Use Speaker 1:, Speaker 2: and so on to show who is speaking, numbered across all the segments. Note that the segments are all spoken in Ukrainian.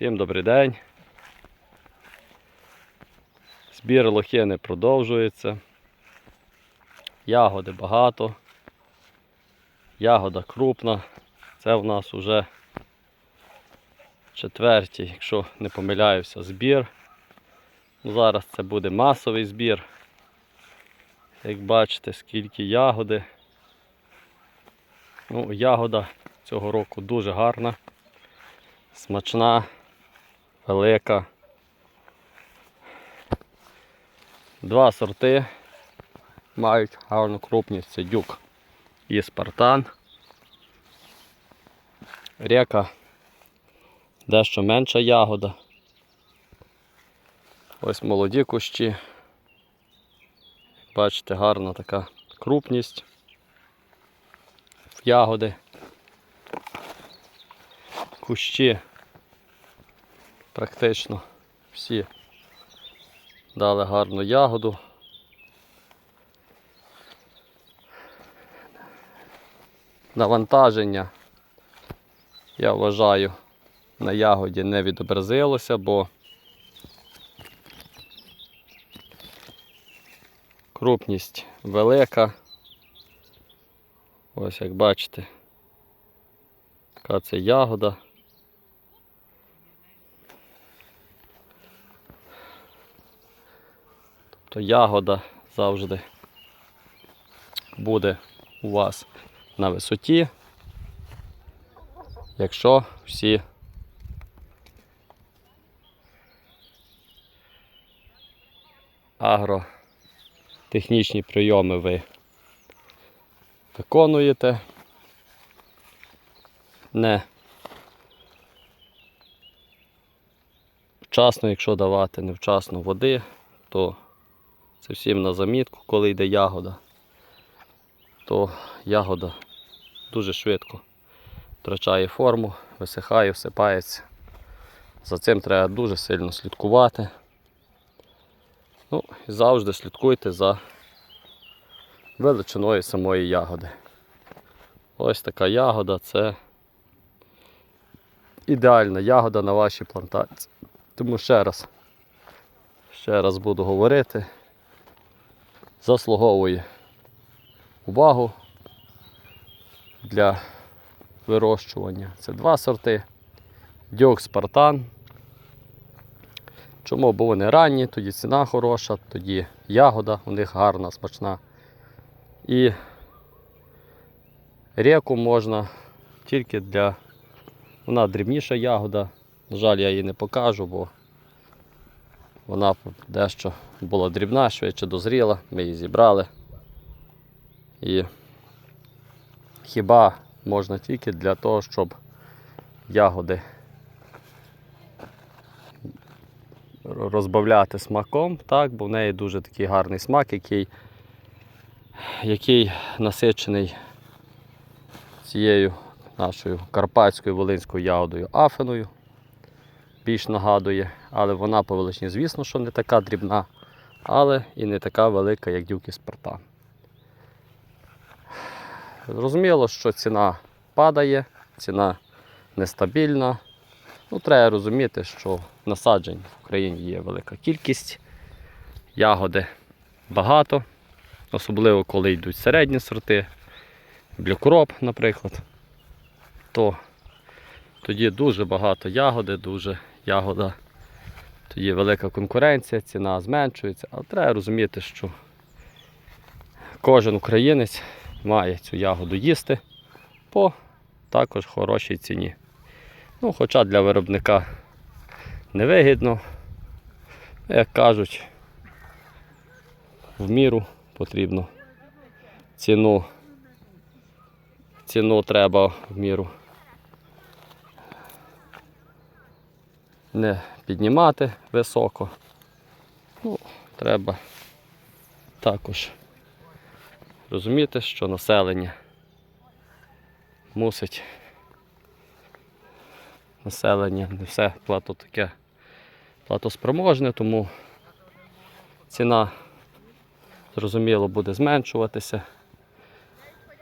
Speaker 1: Всім добрий день. Збір лохини продовжується. Ягоди багато. Ягода крупна. Це в нас уже четвертій, якщо не помиляюся, збір. Ну, Зараз це буде масовий збір. Як бачите, скільки ягоди. Ну, ягода цього року дуже гарна, смачна, велика. Два сорти мають гарну крупність. Це дюк і спартан. Река дещо менша ягода. Ось молоді кущі. Бачите, гарна така крупність ягоди. Кущі практично всі дали гарну ягоду. Навантаження, я вважаю, на ягоді не відобразилося, бо крупність велика. Ось як бачите, така це ягода. Тобто ягода завжди буде у вас на висоті, якщо всі агротехнічні прийоми ви виконуєте. Не вчасно, якщо давати невчасно води, то це всім на замітку, коли йде ягода, то ягода дуже швидко втрачає форму, висихає, всипається. За цим треба дуже сильно слідкувати. Ну, і завжди слідкуйте за величиною самої ягоди. Ось така ягода це ідеальна ягода на вашій плантації. Тому ще раз, ще раз буду говорити, заслуговує увагу для вирощування. Це два сорти. Дьок Спартан. Чому? Бо вони ранні, тоді ціна хороша, тоді ягода у них гарна, смачна. І реку можна тільки для. Вона дрібніша ягода. На жаль, я її не покажу, бо вона дещо була дрібна, швидше дозріла, ми її зібрали. І хіба можна тільки для того, щоб ягоди розбавляти смаком, так, бо в неї дуже такий гарний смак, який, який насичений цією нашою карпатською волинською ягодою афеною. Більш нагадує, але вона по величині, звісно, що не така дрібна, але і не така велика, як дюки Спартан. Зрозуміло, що ціна падає, ціна нестабільна. Ну, Треба розуміти, що насаджень в Україні є велика кількість, ягоди багато, особливо коли йдуть середні сорти, блюкроп, наприклад, то тоді дуже багато ягоди, дуже ягода, тоді велика конкуренція, ціна зменшується, але треба розуміти, що кожен українець має цю ягоду їсти по також хорошій ціні. Ну, Хоча для виробника невигідно, як кажуть, в міру потрібно ціну, ціну треба в міру не піднімати високо. Ну, Треба також розуміти, що населення мусить населення, не все плато таке платоспроможне, тому ціна, зрозуміло, буде зменшуватися.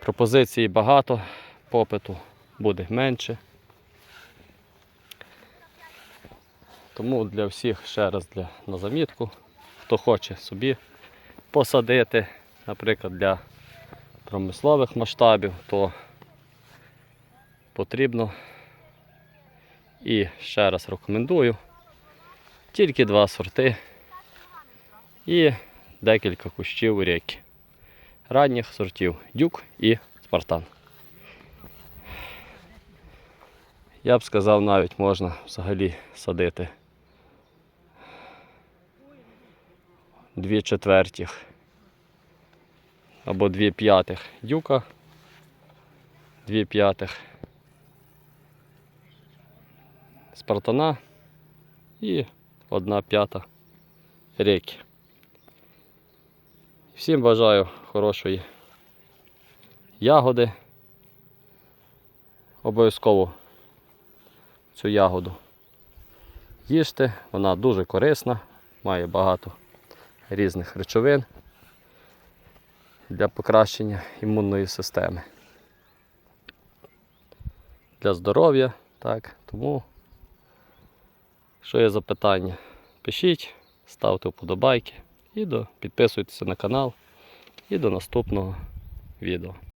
Speaker 1: Пропозицій багато, попиту буде менше. Тому для всіх ще раз для, на замітку, хто хоче собі посадити, наприклад, для промислових масштабів, то потрібно і ще раз рекомендую тільки два сорти і декілька кущів ріки. Ранніх сортів дюк і спартан. Я б сказав, навіть можна взагалі садити дві четвертіх. Або дві п'ятих. Дюка, дві п'ятих. Спартана. І одна п'ята. Рейки. Всім бажаю хорошої ягоди. Обов'язково цю ягоду їжте, вона дуже корисна, має багато різних речовин для покращення імунної системи. Для здоров'я, так, тому, що є запитання, пишіть, ставте вподобайки і до, підписуйтесь на канал і до наступного відео.